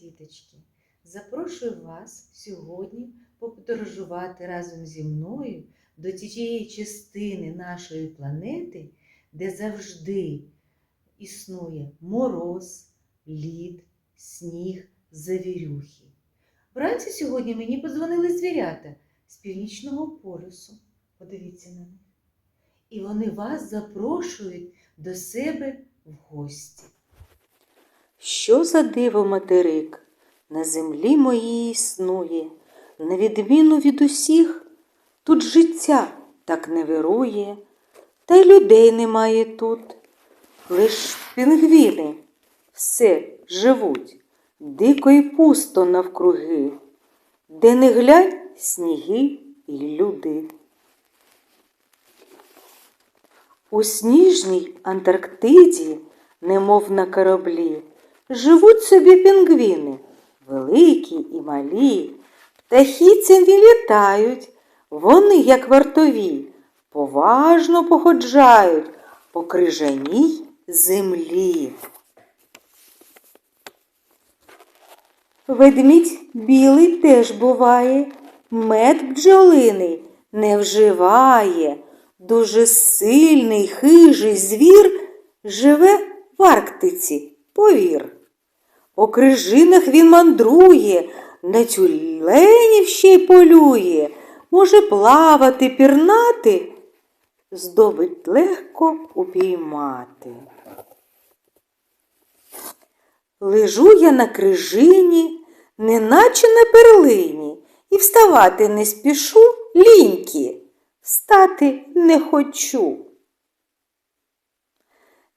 діточки! Запрошую вас сьогодні подорожувати разом зі мною до тієї частини нашої планети, де завжди існує мороз, лід, сніг, завірюхи. Вранці сьогодні мені подзвонили звірята з північного полюсу. Подивіться на них. І вони вас запрошують до себе в гості. Що за диво материк на землі моїй існує, на відміну від усіх, тут життя так не вирує, та й людей немає тут. Лиш пінгвіни все живуть, дико й пусто навкруги, де не глянь сніги й люди. У сніжній Антарктиді, немов на кораблі, живуть собі пінгвіни, великі і малі. Птахи не літають, вони, як вартові, поважно походжають по крижаній землі. Ведмідь білий теж буває, мед бджолиний не вживає. Дуже сильний хижий звір живе в Арктиці, повір. По крижинах він мандрує, на тюленів ще й полює, може плавати, пірнати, здобить легко упіймати. Лежу я на крижині, неначе на перлині, і вставати не спішу ліньки, встати не хочу.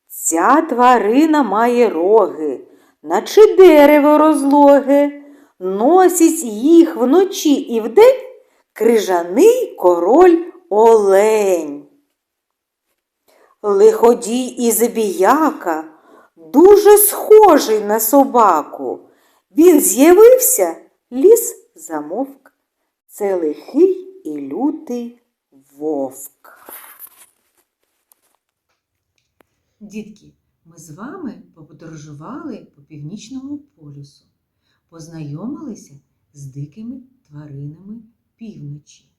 Ця тварина має роги, наче дерево розлоге, носить їх вночі і вдень крижаний король олень. Лиходій і забіяка дуже схожий на собаку. Він з'явився, ліс замовк. Це лихий і лютий вовк. Дітки, ми з вами подорожували по північному полюсу, познайомилися з дикими тваринами півночі.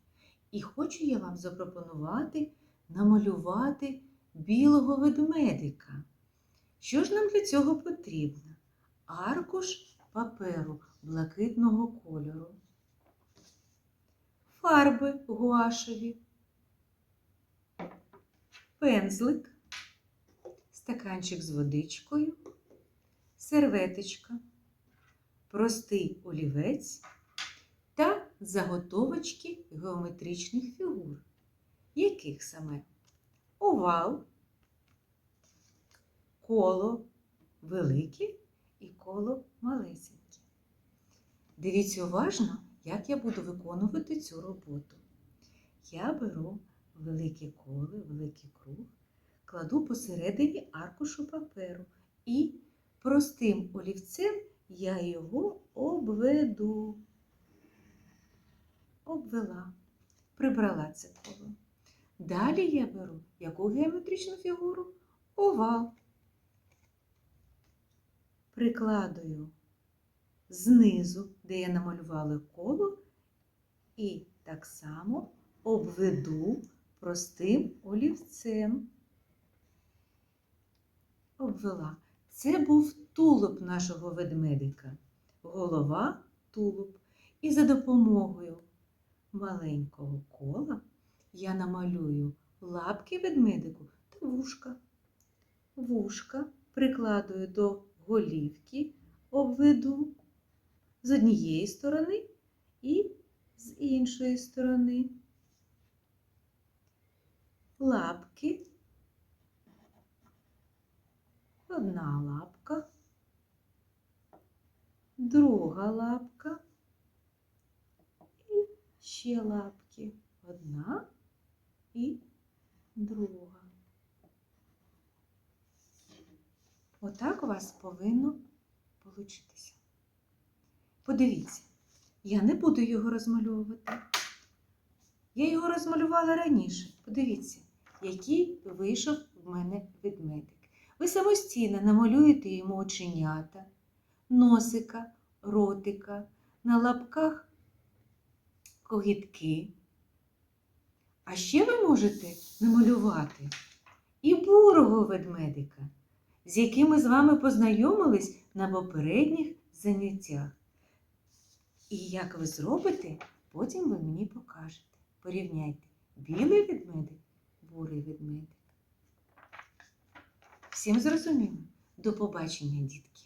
І хочу я вам запропонувати намалювати білого ведмедика. Що ж нам для цього потрібно? Аркуш паперу блакитного кольору, фарби гуашеві, пензлик, стаканчик з водичкою, серветочка, простий олівець та заготовочки геометричних фігур, яких саме овал, коло велике і коло малесеньке. Дивіться уважно, як я буду виконувати цю роботу. Я беру велике коло, великий круг, кладу посередині аркушу паперу і простим олівцем я його обведу. Обвела, прибрала це коло. Далі я беру яку геометричну фігуру? Овал. Прикладую знизу, де я намалювала коло, і так само обведу простим олівцем. Обвела. Це був тулуб нашого ведмедика. Голова тулуб. І за допомогою маленького кола я намалюю лапки ведмедику та вушка. Вушка прикладую до голівки, обведу з однієї сторони і з іншої сторони. Лапки. Одна лапка, друга лапка і ще лапки. Одна і друга. Отак у вас повинно получитися. Подивіться, я не буду його розмальовувати. Я його розмалювала раніше. Подивіться, який вийшов в мене ведмедик. Ви самостійно намалюєте йому оченята, носика, ротика, на лапках когітки. А ще ви можете намалювати і бурого ведмедика, з яким ми з вами познайомились на попередніх заняттях. І як ви зробите, потім ви мені покажете. Порівняйте білий ведмедик, бурий ведмедик. Всім зрозуміло? До побачення, дітки!